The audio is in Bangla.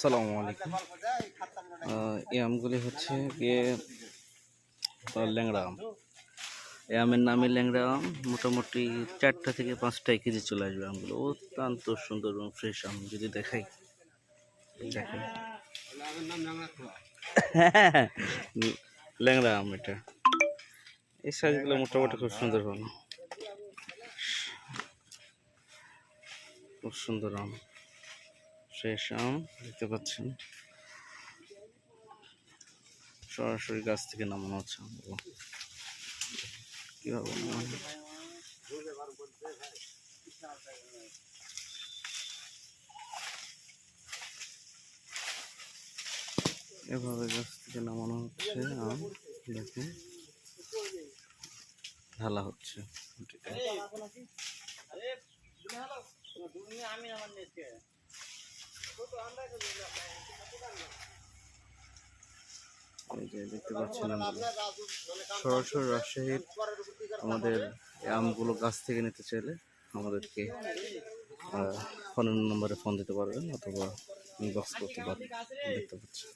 সালামু আলাইকুম। এই আমগুলি হচ্ছে গিয়ে ল্যাংড়া আম। এই আমের নামই ল্যাংড়া আম, মোটামুটি চারটা থেকে পাঁচটা কেজি চলে আসবে আমগুলো। অত্যন্ত সুন্দর এবং ফ্রেশ আম, যদি দেখাই। দেখাই। ল্যাংড়া আম এটা। এই সাইজগুলো মোটামুটি খুব সুন্দর ভালো খুব সুন্দর আম। ফ্রেশ আম দেখতে পাচ্ছেন সরাসরি গাছ থেকে নামানো হচ্ছে কীভাবে নামানো হচ্ছে? এভাবে গাছ থেকে নামানো হচ্ছে আম দেখুন ঢালা হচ্ছে মাটিতে। যে দেখতে পাচ্ছেন। সরাসরি রাজশাহীর আমাদের আমগুলো গাছ থেকে নিতে চাইলে আমাদেরকে ফোন নম্বরে ফোন দিতে পারবেন অথবা ইনবক্স করতে পারবেন দেখতে পাচ্ছেন